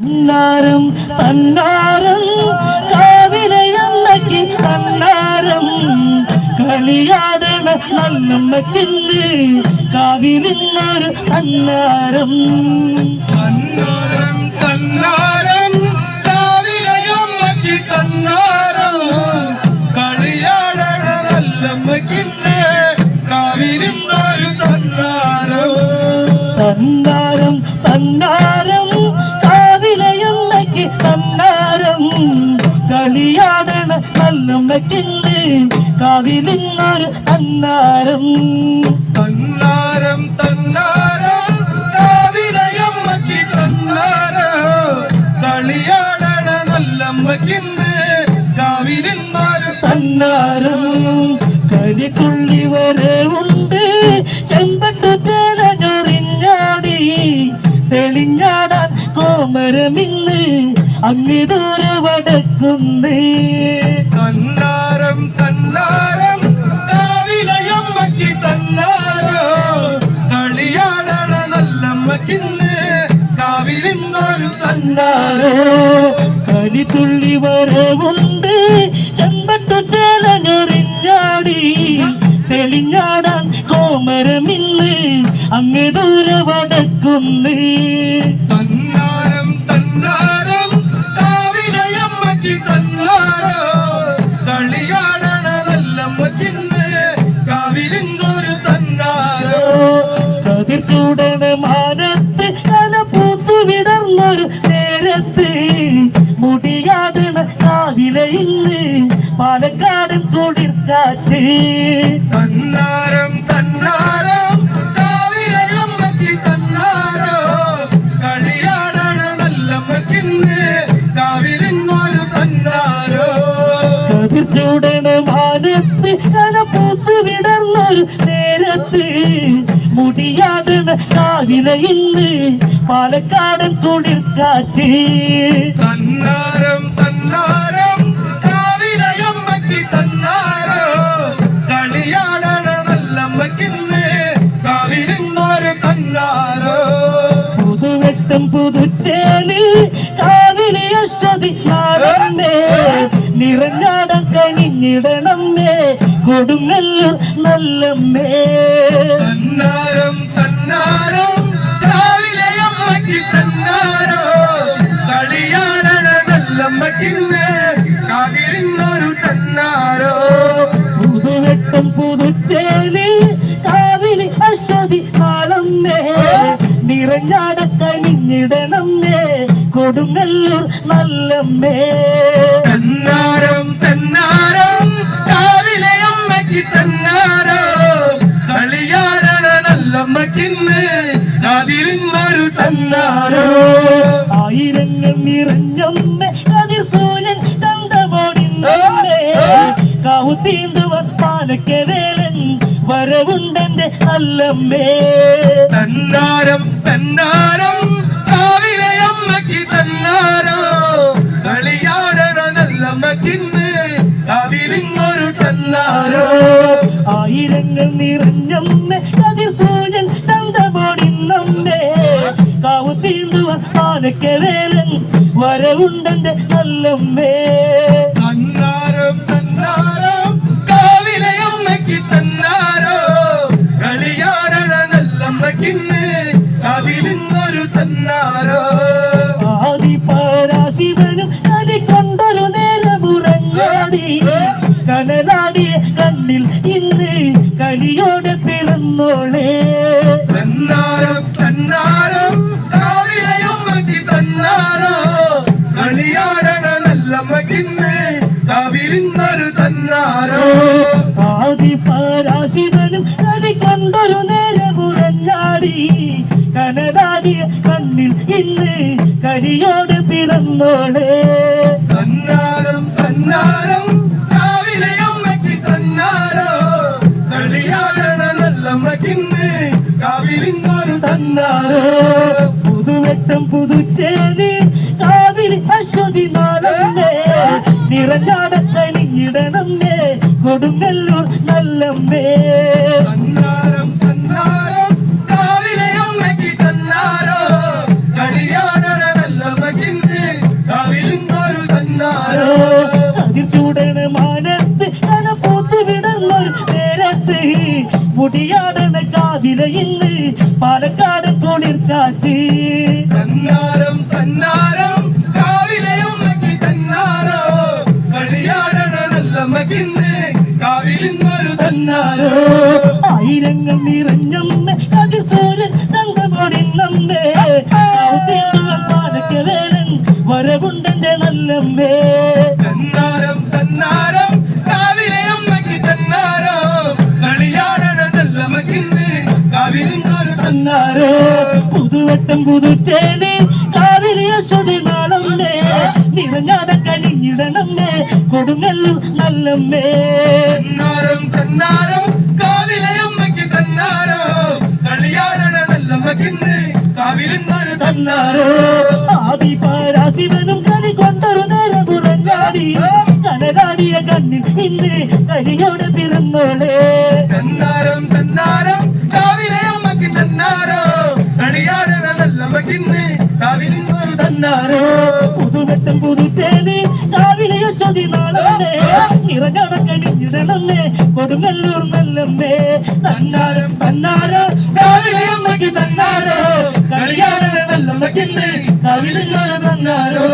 അന്നാരം അന്നാരം കളിയാടണ നല്ലമ്മക്കിന്ന് കാവിലിന്നൊരു അന്നാരം തന്നാരം നല്ലമ്മക്കിന്ന് കാവിലിന്നൊരു തന്നാരം. തന്നാരം തന്നാരം കാവിലയമ്മക്ക് തന്നാരം. കളിയാടണ നല്ലമ്മയ്ക്കിന്ന് കാവിലിന്നൊരു തന്നാരം. കളിത്തുള്ളി ദൂരെ വടക്കുന്നേ തന്നാരം തന്നാരം കാവിലയമ്മക്ക് തന്നാരോ കളിയാടണ നല്ലമ്മക്കിന്ന് കാവിലിന്നൊരു തന്നാരം. കളിത്തുള്ളി വരവുണ്ട് ചെമ്പട്ടു ചേലങ്ങറിഞ്ഞാടി തെളിഞ്ഞാടാൻ കോമരമിന്ന് അങ്ങ് ദൂരെ തന്നാരം ചൂടണ മാനത്ത് തല പൂത്തു വിടർന്നൊരു നേരത്ത്. മുടിയാടണ കാവിലെ ഇന്ന് പാലക്കാടൻ കുളിർക്കാറ്റ്. തന്നാരം തന്നാരം കാവിലയമ്മയ്ക്ക് തന്നാരം കളിയാടണ നല്ലമ്മക്കിന്ന് കാവിലിന്നൊരു തന്നാരോ. കതിർ ചൂടണ മാനത്ത് കല പൂത്തു വിടർന്നൊരു നേരത്ത്. മുടിയാടണ കാവില ഇന്ന് പാലക്കാടൻ കുളിർക്കാറ്റ്. തന്നാരം തന്നാരം കാവിലയമ്മയ്ക്ക് തന്നാരോ. കളിയാടണ നല്ലമ്മക്കിന്ന് കാവിലിന്നൊരു തന്നാരോ. പുതുവെട്ടം പുതുച്ചേൽ കാവിലെ അശ്വതി നാടമ്മേ നിറഞ്ഞാടം കണിഞ്ഞിടണമ്മേ കൊടുങ്ങല്ലൂർ നല്ലമ്മേ. പുതുച്ചേൽ കാവിലെ അശ്വതി നാളമ്മേ നിറഞ്ഞാടം കണിഞ്ഞിടണമ്മേ കൊടുങ്ങല്ലൂർ നല്ലമ്മേ. തന്നാരം തന്നാരം കാവിലയമ്മയ്ക്ക് തന്നാരോ. കളിയാടണ നല്ലമ്മക്കിന്ന് കാവിലിന്നൊരു തന്നാരോ. ആയിരങ്ങൾ നിറഞ്ഞമ്മ കതിർ സൂര്യൻ ചന്തമോടിന്നമ്മേ. പാലക്കവേലൻ വരവുണ്ടെന്റെ അല്ലമ്മേ തന്നാരം തന്നാരം കാവിലയമ്മയ്ക്ക് തന്നാരോ? കളിയാടണ നല്ലമ്മക്കിന്ന് കാവിലിന്നൊരു തന്നാരോ? ആയിരങ്ങൾ നിറഞ്ഞമ്മ കതിർ സൂര്യൻ ചന്തമോടിന്നമ്മേ. കൗത്തീണ്ടുവൻ പാലക്കവേലൻ വരവുണ്ടെന്റെ നല്ലമ്മേ. തന്നാരം തന്നാരം കണ്ണിൽ ഇന്ന് കലിയോടെ പിറന്നോളേ. തന്നാരം തന്നാരം കളിയാടണ ആദി പരാശിവനും കലി കൊണ്ടൊരു നേരമുറഞ്ഞാടി കനലാടിയ കണ്ണിൽ ഇന്ന് കരിയോട് പിറന്നോളേ. തന്നാരം തന്നാരം വന്നാരോ പുതുവെട്ടം പുതുച്ചേരി കാവിൽ അശ്വതി നാളമ്മേ. നിറഞ്ഞാടക്കണിയിടണമ്മേ കൊടുങ്ങല്ലൂർ നല്ലമ്മേ. തന്നാരം തന്നാരം കാവിലെ അമ്മയ്ക്ക് ഇന്ന് പാലക്കാട് കുളിർക്കാറ്റ്. തന്നാരം തന്നാരം തന്നാരോ? കളിയാടണ തന്നാരോ? ആയിരങ്ങൾ നിറഞ്ഞമ്മ അതിസൂര് തങ്കമൊടിന്നമ്മേ പാലക്കവേലൻ വരവുണ്ടെന്റെ നല്ലമ്മേ. കാവിലിന്നൊരു പുതുവട്ടം പുതുച്ചേനെ കാവിലെ അശ്വതി നാളമ്മേ നിറഞ്ഞാതെ കനിഞ്ഞിടണമ്മേ കൊടുങ്ങല്ലു നല്ലമ്മേ. തന്നാരം തന്നാരം തന്നാരോ കളിയാടണ നല്ലമ്മക്കിന്ന് കാവിലിന്നൊരു തന്നാരോ? ആദി പാരാശിവനും കനി കൊണ്ടൊരു നേരം പുറഞ്ഞാടി കനകാടിയ കണ്ണിൽ ഇന്ന് കനിയോട് പിറന്നോളേ. തന്നാരം കിട്ടണമേ കൊടുങ്ങല്ലൂർ നല്ലമ്മേ. തന്നാരം തന്നാരോ രാവിലെ തന്നാരോ? കളിയാടനെ നല്ലമ്മയ്ക്കിന്ന് കവിളിഞ്ഞാറ് തന്നാരോ?